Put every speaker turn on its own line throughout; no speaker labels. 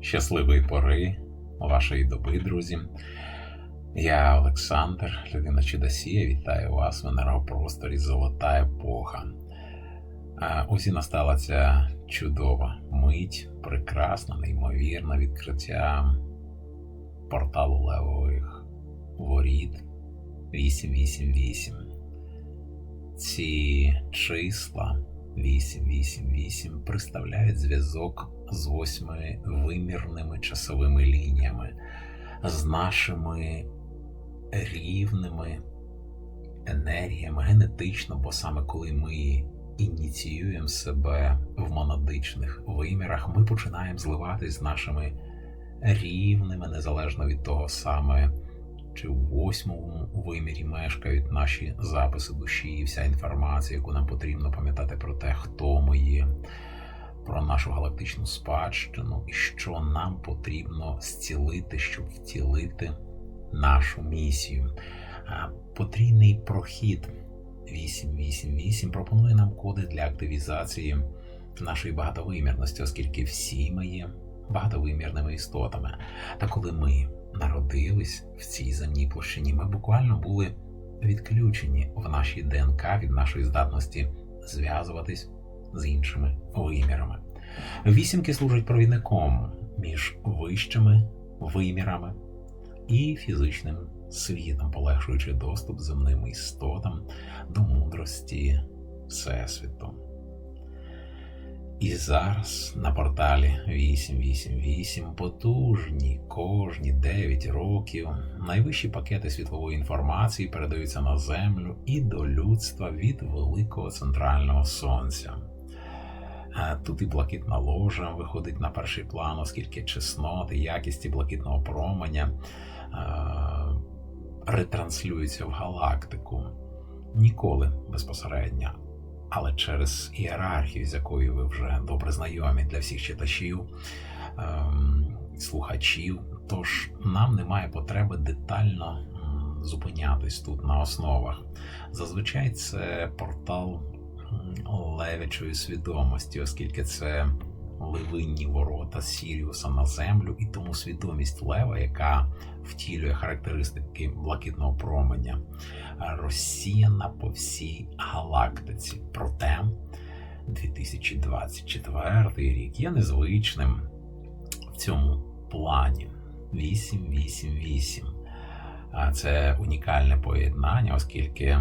щасливої пори вашої доби, друзі. Я Олександр, людина Чудосія, вітаю вас в енергопросторі Золота епоха. Ось і настала ця чудова мить, прекрасна, неймовірна відкриття порталу левових воріт 888. Ці числа 888 представляють зв'язок з восьми вимірними часовими лініями, з нашими рівними енергіями генетично, бо саме коли ми ініціюємо себе в монадичних вимірах, ми починаємо зливатись з нашими рівними, незалежно від того саме. Чи в восьмому вимірі мешкають наші записи душі і вся інформація, яку нам потрібно пам'ятати про те, хто ми є, про нашу галактичну спадщину і що нам потрібно зцілити, щоб втілити нашу місію. Потрійний прохід 888 пропонує нам коди для активізації нашої багатовимірності, оскільки всі ми є багатовимірними істотами. Та коли ми народились в цій земній площині, ми буквально були відключені в нашій ДНК від нашої здатності зв'язуватись з іншими вимірами. Вісімки служать провідником між вищими вимірами і фізичним світом, полегшуючи доступ земним істотам до мудрості Всесвіту. І зараз на порталі 888 потужні кожні 9 років найвищі пакети світлової інформації передаються на землю і до людства від великого центрального сонця. Тут і блакитна ложа виходить на перший план, оскільки чесноти, якісті блакитного променя е, ретранслюються в галактику ніколи безпосередньо але через ієрархію, з якою ви вже добре знайомі для всіх читачів, ем, слухачів. Тож нам немає потреби детально зупинятись тут на основах. Зазвичай це портал левячої свідомості, оскільки це ливинні ворота Сіріуса на землю, і тому свідомість лева, яка втілює характеристики блакитного променя, розсіяна по всій галактиці. Проте 2024 рік є незвичним в цьому плані. 888. А Це унікальне поєднання, оскільки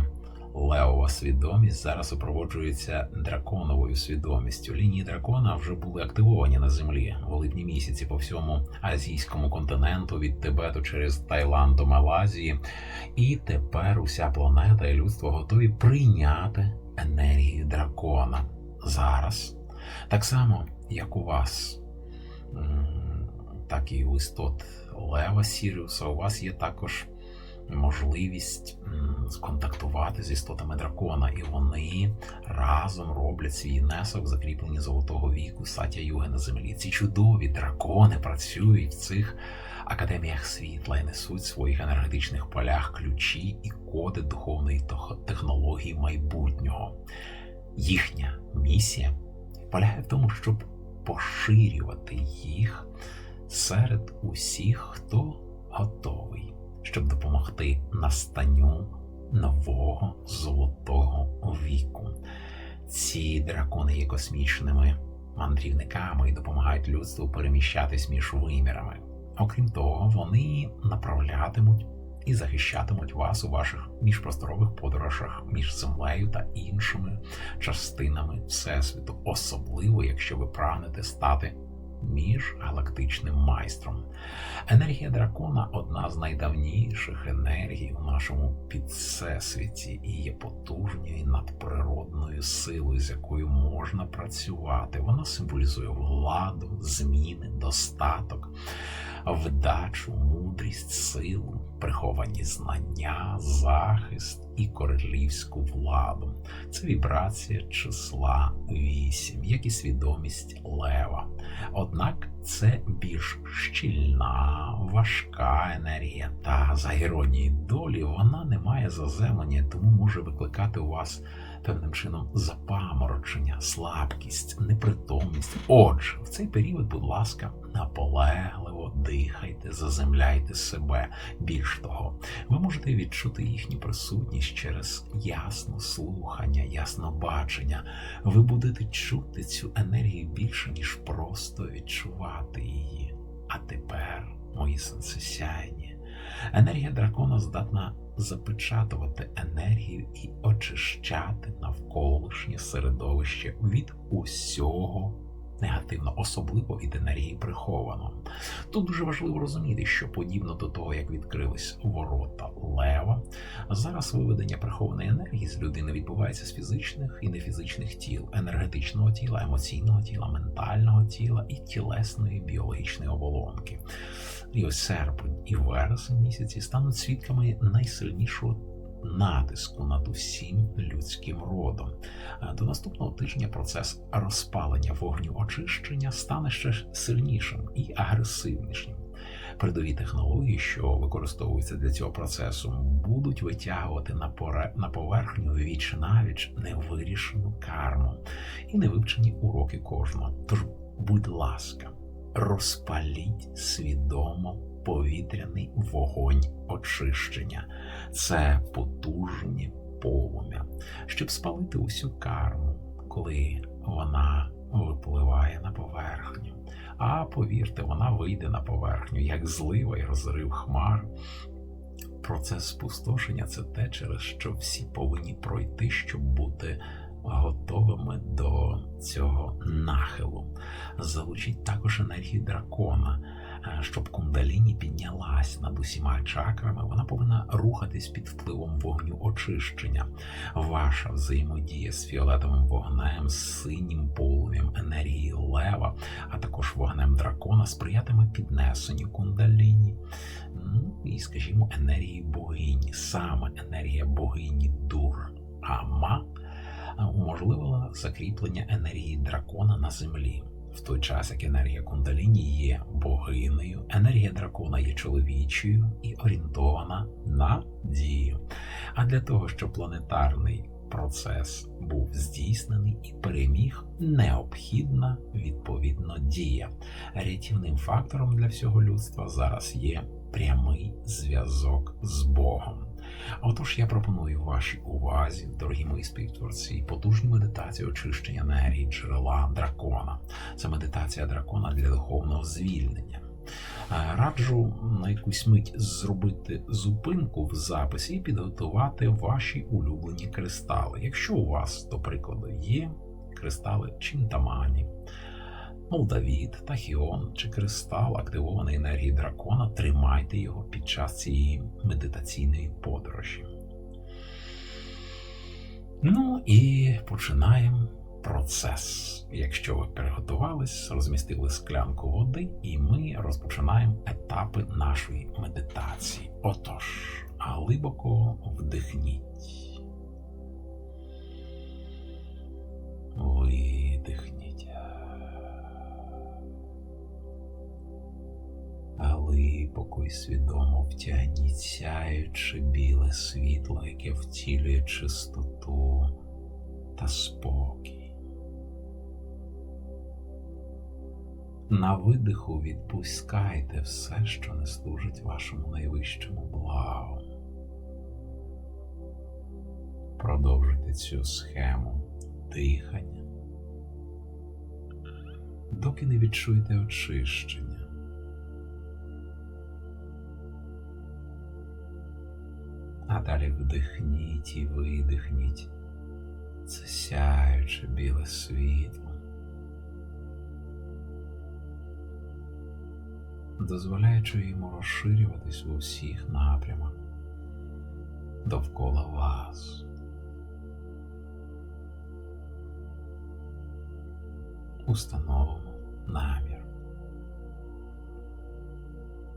левова свідомість зараз супроводжується драконовою свідомістю. Лінії дракона вже були активовані на землі в липні місяці по всьому азійському континенту від Тибету через Таїланд до Малайзії. І тепер уся планета і людство готові прийняти енергію дракона зараз. Так само, як у вас, так і у істот Лева Сіріуса, у вас є також можливість сконтактувати з істотами дракона, і вони разом роблять свій внесок в закріплення золотого віку Сатя Юги на землі. Ці чудові дракони працюють в цих академіях світла і несуть в своїх енергетичних полях ключі і коди духовної технології майбутнього. Їхня місія полягає в тому, щоб поширювати їх серед усіх, хто готовий щоб допомогти настанню нового золотого віку. Ці дракони є космічними мандрівниками і допомагають людству переміщатись між вимірами. Окрім того, вони направлятимуть і захищатимуть вас у ваших міжпросторових подорожах між землею та іншими частинами всесвіту, особливо якщо ви прагнете стати між галактичним майстром. Енергія дракона одна з найдавніших енергій у нашому підсесвіті і є потужною надприродною силою, з якою можна працювати. Вона символізує владу, зміни, достаток, вдачу, мудрість, силу, приховані знання, захист і королівську владу. Це вібрація числа 8, як і свідомість лева. Однак це більш щільна, важка енергія, та за іронією долі вона не має заземлення, тому може викликати у вас певним чином запаморочення, слабкість, непритомність. Отже, в цей період, будь ласка, наполегливо дихайте, заземляйте себе. Більш того, ви можете відчути їхню присутність через ясне слухання, ясно бачення. Ви будете чути цю енергію більше, ніж просто відчувати її. А тепер, мої сенсесяйні, енергія дракона здатна запечатувати енергію і очищати навколишнє середовище від усього негативно, особливо від енергії приховано. Тут дуже важливо розуміти, що подібно до того, як відкрились ворота лева, зараз виведення прихованої енергії з людини відбувається з фізичних і нефізичних тіл, енергетичного тіла, емоційного тіла, ментального тіла і тілесної біологічної оболонки. І ось серпень і вересень місяці стануть свідками найсильнішого натиску над усім людським родом. До наступного тижня процес розпалення вогню очищення стане ще сильнішим і агресивнішим. Передові технології, що використовуються для цього процесу, будуть витягувати на поре... на поверхню віч навіч невирішену карму і невивчені уроки кожного. Тож, будь ласка, розпаліть свідомо повітряний вогонь очищення, це потужні полум'я, щоб спалити усю карму, коли вона випливає на поверхню. А повірте, вона вийде на поверхню, як злива і розрив хмар. Процес спустошення це те, через що всі повинні пройти, щоб бути готовими до цього нахилу. Залучіть також енергію дракона. Е, щоб кундаліні піднялась над усіма чакрами, вона повинна рухатись під впливом вогню очищення. Ваша взаємодія з фіолетовим вогнем, з синім полум'ям енергії лева, а також вогнем дракона сприятиме піднесенню кундаліні. Ну і, скажімо, енергії богині, саме енергія богині дур Ама уможливила закріплення енергії дракона на землі. В той час, як енергія кундаліні є богинею, енергія дракона є чоловічою і орієнтована на дію. А для того, щоб планетарний процес був здійснений і переміг, необхідна відповідно дія. Рятівним фактором для всього людства зараз є прямий зв'язок з Богом. Отож, я пропоную вашій увазі, дорогі мої співтворці, потужну медитацію очищення енергії джерела дракона. Це медитація дракона для духовного звільнення. Е, раджу на якусь мить зробити зупинку в записі і підготувати ваші улюблені кристали. Якщо у вас, до прикладу, є кристали Чинтамані, Молдавід, Тахіон чи кристал активованої енергії дракона, тримайте його під час цієї медитаційної подорожі. Ну і починаємо процес. Якщо ви приготувались, розмістили склянку води, і ми розпочинаємо етапи нашої медитації. Отож, глибоко вдихніть. Видихніть. Глибоко і свідомо втягніть сяюче біле світло, яке втілює чистоту та спокій. На видиху відпускайте все, що не служить вашому найвищому благу. Продовжуйте цю схему дихання, доки не відчуєте очищення. А далі вдихніть і видихніть це сяюче біле світло, дозволяючи йому розширюватись у всіх напрямах довкола вас. Установимо намір.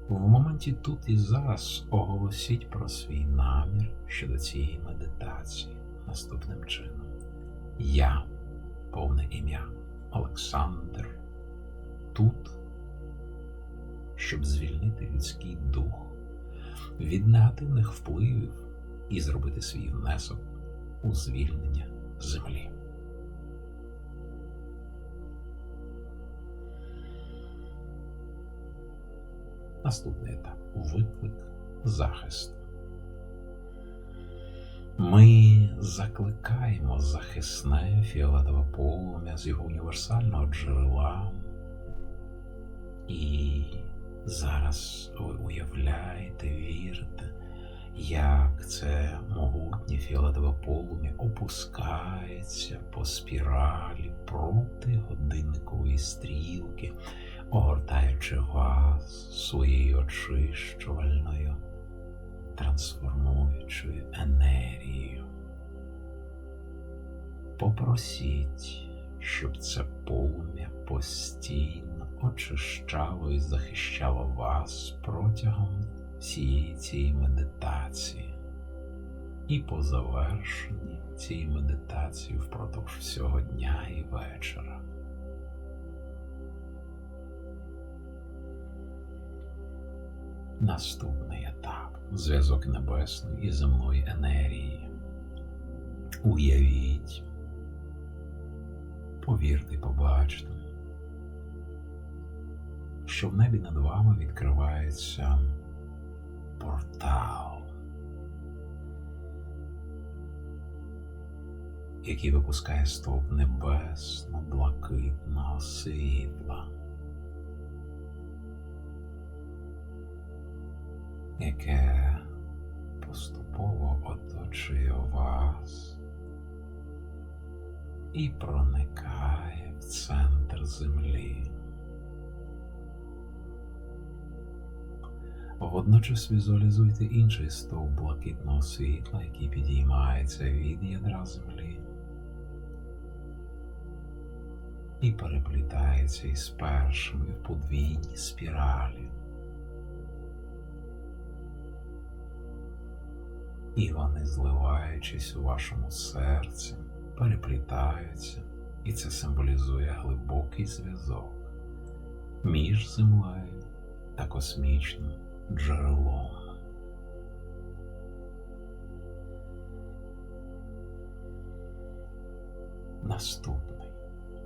В моменті тут і зараз оголосіть про свій намір щодо цієї медитації наступним чином. Я, повне ім'я Олександр, тут, щоб звільнити людський дух від негативних впливів і зробити свій внесок у звільнення землі. Наступний етап виклик захисту. Ми закликаємо захисне фіолетове полум'я з його універсального джерела. І зараз ви уявляєте, вірите, як це могутнє фіолетове полум'я опускається по спіралі проти годинникової стрілки, огортаючи вас своєю очищувальною, трансформуючою енергією. Попросіть, щоб це полум'я постійно очищало і захищало вас протягом всієї цієї медитації. І по завершенні цієї медитації впродовж всього дня і вечора. Наступний етап зв'язок небесної і земної енергії. Уявіть, повірте, побачте, що в небі над вами відкривається портал, який випускає стовп небесно-блакитного світла. Яке поступово оточує вас і проникає в центр землі. Водночас візуалізуйте інший стовп блакитного світла, який підіймається від ядра землі і переплітається із першими в подвійній спіралі. І вони, зливаючись у вашому серці, переплітаються, і це символізує глибокий зв'язок між землею та космічним джерелом. Наступний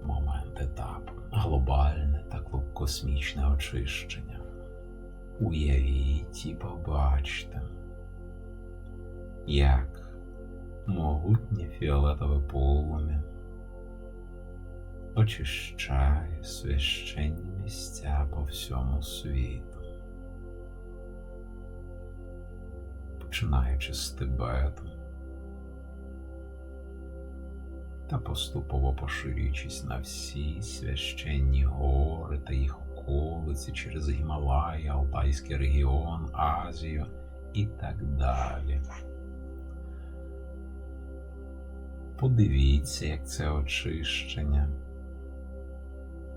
момент етапу глобальне та космічне очищення. Уявіть і побачте як могутнє фіолетове полум'я очищає священні місця по всьому світу, починаючи з Тибету та поступово поширюючись на всі священні гори та їх околиці через Гімалаї, Алтайський регіон, Азію і так далі. Подивіться, як це очищення,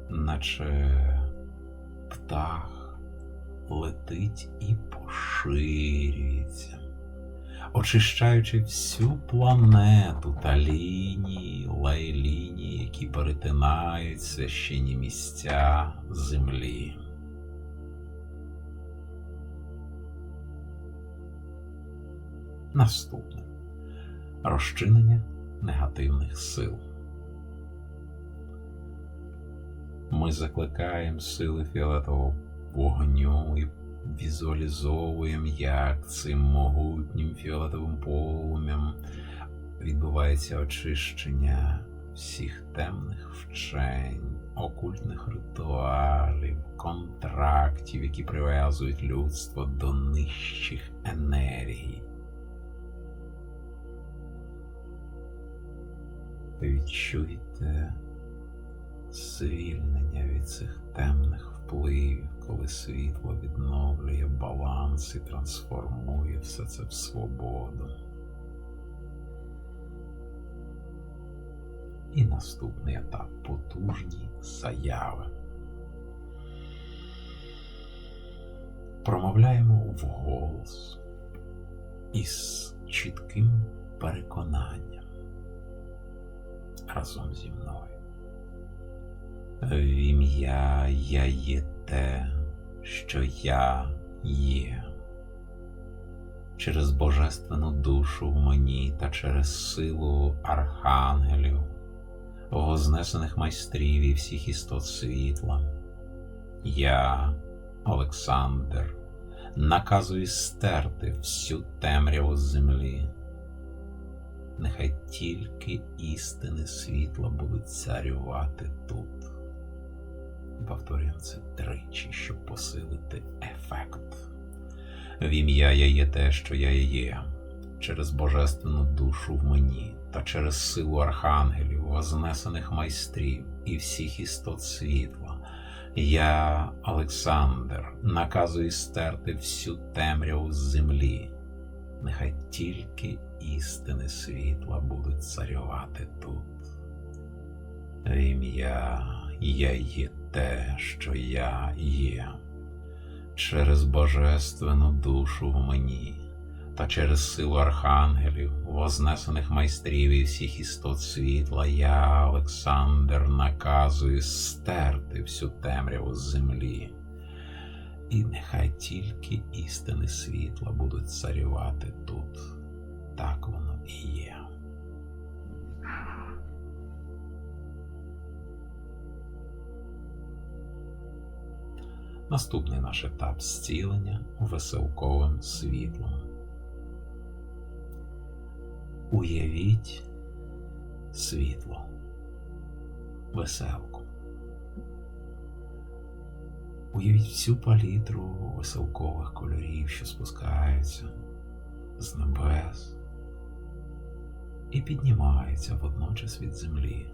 наче птах летить і поширюється, очищаючи всю планету та лінії, лей-лінії, які перетинають священні місця землі. Наступне розчинення негативних сил. Ми закликаємо сили фіолетового вогню і візуалізовуємо, як цим могутнім фіолетовим полум'ям відбувається очищення всіх темних вчень, окультних ритуалів, контрактів, які прив'язують людство до нижчих енергій. Відчуйте звільнення від цих темних впливів, коли світло відновлює баланс і трансформує все це в свободу. І наступний етап потужні заяви. промовляємо вголос із чітким переконанням разом зі мною. В ім'я я є те, що я є. Через божественну душу в мені та через силу архангелів, вознесених майстрів і всіх істот світла. Я, Олександр, наказую стерти всю темряву землі. Нехай тільки істини світла будуть царювати тут. Повторюємо це тричі, щоб посилити ефект. В ім'я я є те, що я є, через божественну душу в мені та через силу архангелів, вознесених майстрів і всіх істот світла. Я, Олександр, наказую стерти всю темряву з землі. Нехай тільки істини світла будуть царювати тут. Ім'я я є те, що я є, через божественну душу в мені та через силу архангелів, вознесених майстрів і всіх істот світла, я, Олександр, наказую стерти всю темряву з землі. І нехай тільки істини світла будуть царювати тут. Так воно і є. Наступний наш етап зцілення веселковим світлом. Уявіть світло, веселку. Уявіть всю палітру веселкових кольорів, що спускаються з небес і піднімаються водночас від землі.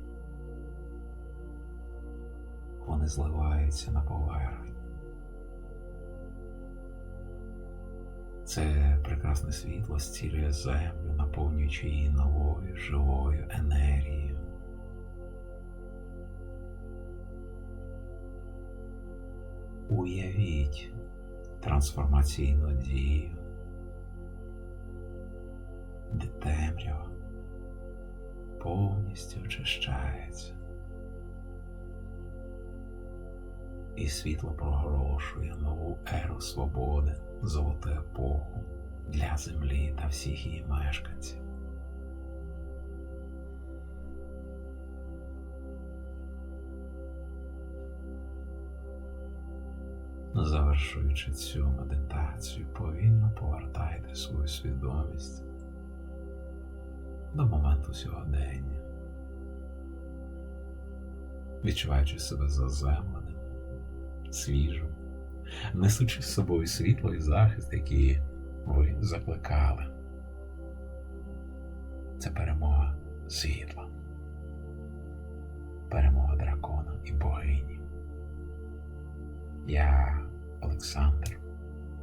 Вони зливаються на поверхню. Це прекрасне світло зцілює землю, наповнюючи її новою живою енергією. Уявіть трансформаційну дію, де темрява повністю очищається, і світло проголошує нову еру свободи, золоту епоху для землі та всіх її мешканців. Завершуючи цю медитацію, повільно повертайте свою свідомість до моменту сьогодення, відчуваючи себе заземленим, свіжим, несучи з собою світло і захист, який ви закликали. Це перемога світла, перемога дракона і богині. Я, Олександр,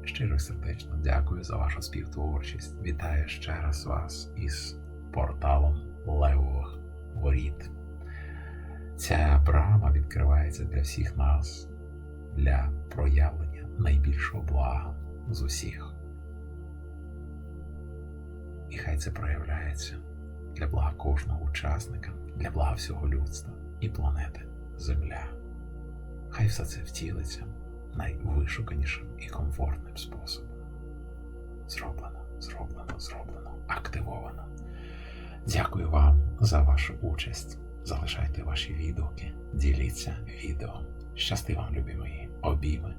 щиро сердечно дякую за вашу співтворчість. Вітаю ще раз вас із порталом Левових Воріт. Ця брама відкривається для всіх нас, для проявлення найбільшого блага з усіх. І хай це проявляється для блага кожного учасника, для блага всього людства і планети Земля. Хай все це втілиться найвишуканішим і комфортним способом. Зроблено, зроблено, зроблено, активовано. Дякую вам за вашу участь. Залишайте ваші відгуки, діліться відео. Щасти вам, любі мої, обійми.